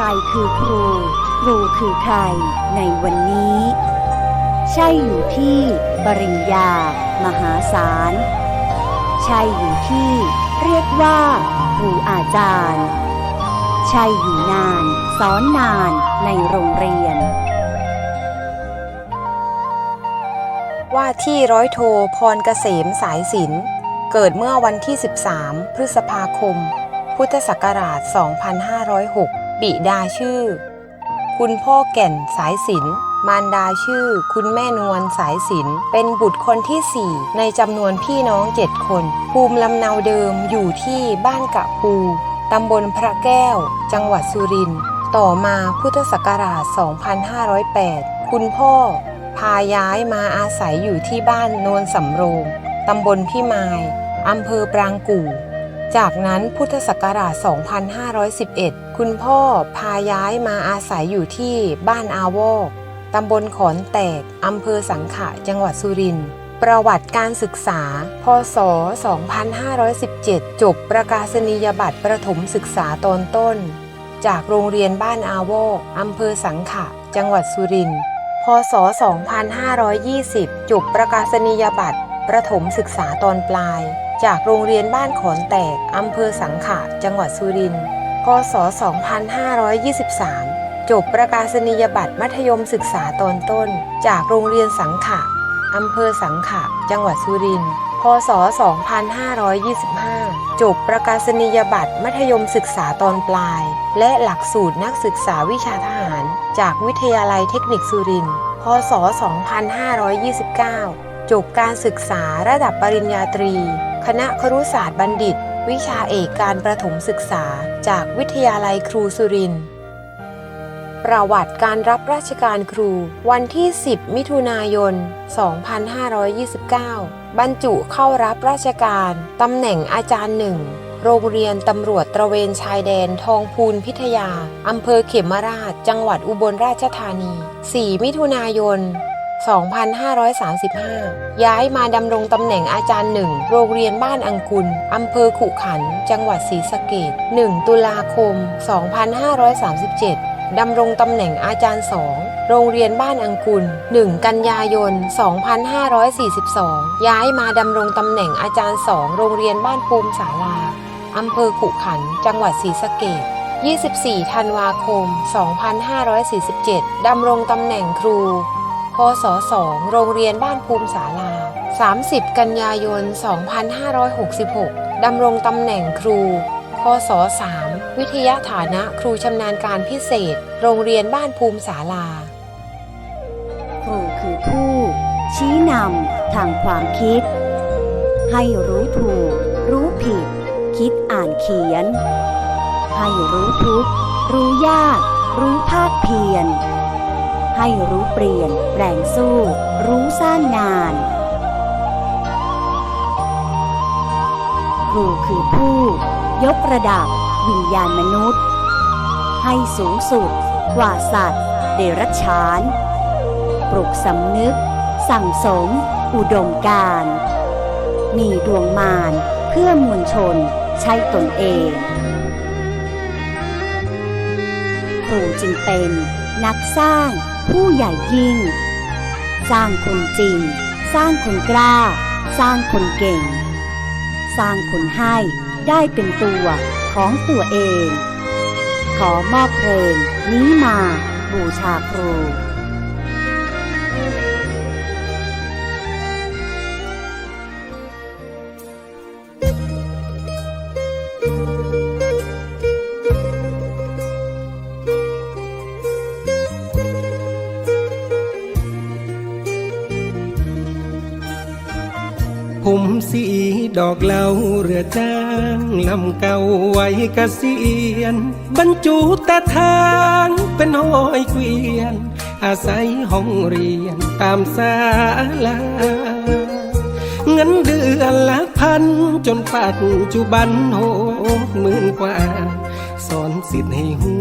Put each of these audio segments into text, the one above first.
รคือครู ครูคือใคร ในวันนี้ ใช่อยู่ที่ปริญญา มหาศาล ใช่อยู่ที่ เรียกว่า ครูอาจารย์ ใช่อยู่นาน สอนนานในโรงเรียน ว่าที่ร้อยโทพรเกษมสายสินเกิดเมื่อวันที่ 13 พฤษภาคม พุทธศักราช 2506 บิดาชื่อ คุณพ่อแก่นสายสินมารดาชื่อ คุณแม่นวลสายสินเป็นบุตรคนที่ 4 ในจำนวนพี่น้อง7คน ภูมิลำเนาเดิมอยู่ที่บ้านกะปูตำบลพระแก้ว จังหวัดสุรินทร์ต่อมาพุทธศักราช 2508 คุณพ่อ พาย้ายมาอาศัยอยู่ที่บ้านโนนสำโรงตำบลพิมายอำเภอปรางกู่ จากนั้นพุทธศักราช 2511 คุณพ่อพาย้ายมาอาศัยอยู่ที่บ้านอาวอกตำบลขอนแตก อำเภอสังขะ จังหวัดสุรินทร์ ประวัติการศึกษา พศ 2517 จบประกาศนียบัตรประถมศึกษาตอนต้น จากโรงเรียนบ้านอาวอกอำเภอสังขะ จังหวัดสุรินทร์ พศ 2520 จบประกาศนียบัตรประถมศึกษาตอนปลาย จากโรงเรียนบ้านขอนแตก อำเภอสังขะ จังหวัดสุรินทร์ ศ 2523 จบประกาศนียบัตรมัธยมศึกษาตอนต้น จากโรงเรียนสังขะอำเภอสังขะ จังหวัดสุรินทร์ พศ 2525 จบประกาศนียบัตรมัธยมศึกษาตอนปลาย และหลักสูตรนักศึกษาวิชาทหาร จากวิทยาลัยเทคนิคสุรินทร์ พศ 2529 จบการศึกษาระดับปริญญาตรี คณะครุศาสตร์บัณฑิต วิชาเอกการประถมศึกษาจากวิทยาลัยครูสุรินทร์ ประวัติการรับราชการครูวันที่ 10 มิถุนายน 2529 บรรจุเข้ารับราชการ ตำแหน่งอาจารย์หนึ่ง โรงเรียนตำรวจตระเวนชายแดนทองพูนพิทยา อำเภอเขมราช จังหวัดอุบลราชธานี 4 มิถุนายน 2535 ย้ายมาดำรงตำแหน่งอาจารย์หนึ่งโรงเรียนบ้านอังกุลอำเภอขุขัน จังหวัดศรีสะเกษ1ตุลาคม 2537 ดำรงตำแหน่งอาจารย์สองโรงเรียนบ้านอังกุล 1 กันยายน 2542 ย้ายมาดำรงตำแหน่งอาจารย์สองโรงเรียนบ้านปูมสาลาอำเภอขุขัน จังหวัดศรีสะเกษ24 ธันวาคม 2547 ดำรงตำแหน่งครู ศ2โรงเรียนบ้านภูมิศาลา 30 กันยายน 2566 ดำรงตำแหน่งครูพศ3วิทยาฐานะครูชำนาญการพิเศษ โรงเรียนบ้านภูมิศาลา ครูคือผู้ ชี้นำทางความคิด ให้รู้ถูก รู้ผิด คิดอ่านเขียน ให้รู้ทุกรู้ยาก รู้ภาคเพียร ให้รู้เปลี่ยนแปลงสู้ รู้สร้างงาน ครูคือผู้ ยกระดับ วิญญาณมนุษย์ ให้สูงสุด กว่าสัตว์ เดรัจฉาน ปลุกสำนึก สั่งสม อุดมการ มีดวงมารเพื่อมวลชน ใช้ตนเองครูจึงเป็นนักสร้าง ผู้ใหญ่ยิ่ง สร้างคนจริง สร้างคนกล้า สร้างคนเก่ง สร้างคนให้ได้เป็นตัวของตัวเอง ขอมอบเพลงนี้มาบูชาครู ผมสีดอกเหลาเรือจ้างลำเก่าไว้กะเสียนบรรจุตาทางเป็นห้อยเกวียน อาศัยห้องเรียนตามศาลาเงินเดือนลักพันจนปัจจุบันหกหมื่นกว่า สอนสิทธิ์ให้หู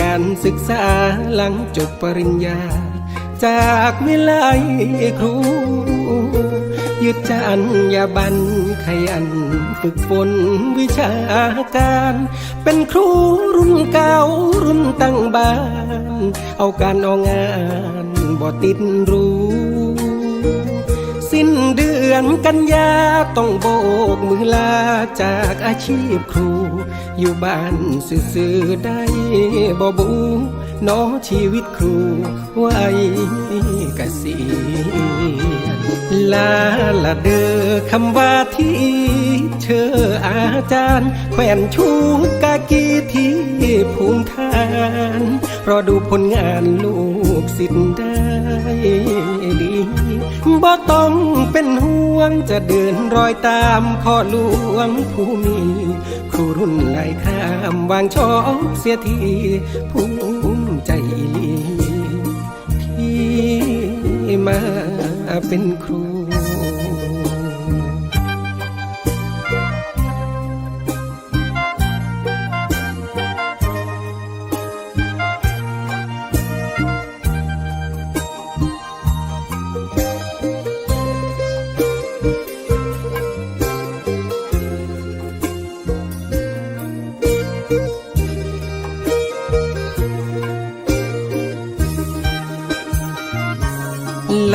การศึกษาหลังจบปริญญา จากวิไลครู ยึดจานยาบันขยันฝึกฝนวิชาการ เป็นครูรุ่นเก่ารุ่นตั้งบ้าน เอาการเอางานบ่ติดรู้ สิ้นเดือนกันยาต้องโบกมือลาจากอาชีพครู อยู่บ้านซื่อๆได้บ่บูน้อชีวิตครูไว้เกษีย ลาละเดือคำว่าที่เชออาจารย์ แขวนชูกากีที่ภูมิทานรอดูผลงานลูกศิษย์ได้ดีบ่ต้องเป็นห่วงจะเดินรอยตามพ่อหลวงผู้มี ครูรุ่นไหลข้ามวางชอกเสียทีภูมิใจลีที่มา เป็นครู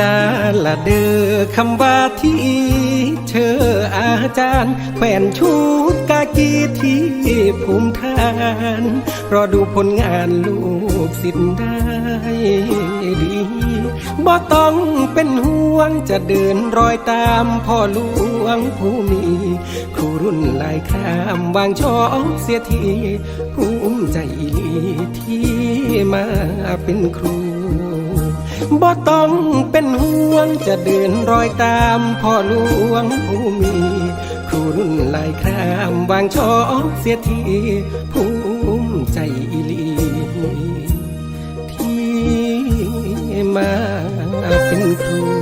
ลา ละเดือคำว่าที่เชออาจารย์ แขวนชูกากีที่ภูมิทาน รอดูผลงานลูกศิษย์ได้ดีบ่ต้องเป็นห่วงจะเดินรอยตามพ่อหลวงผู้มีครูรุ่นลายข้ามวางชอเสียทีภูมิใจลีที่มาเป็นครู บ่ต้องเป็นห่วงจะเดินรอยตามพ่อหลวงผู้มีครูรุ่นลายครามวางชอเสียทีภูมิใจอีลีที่มาเป็นครู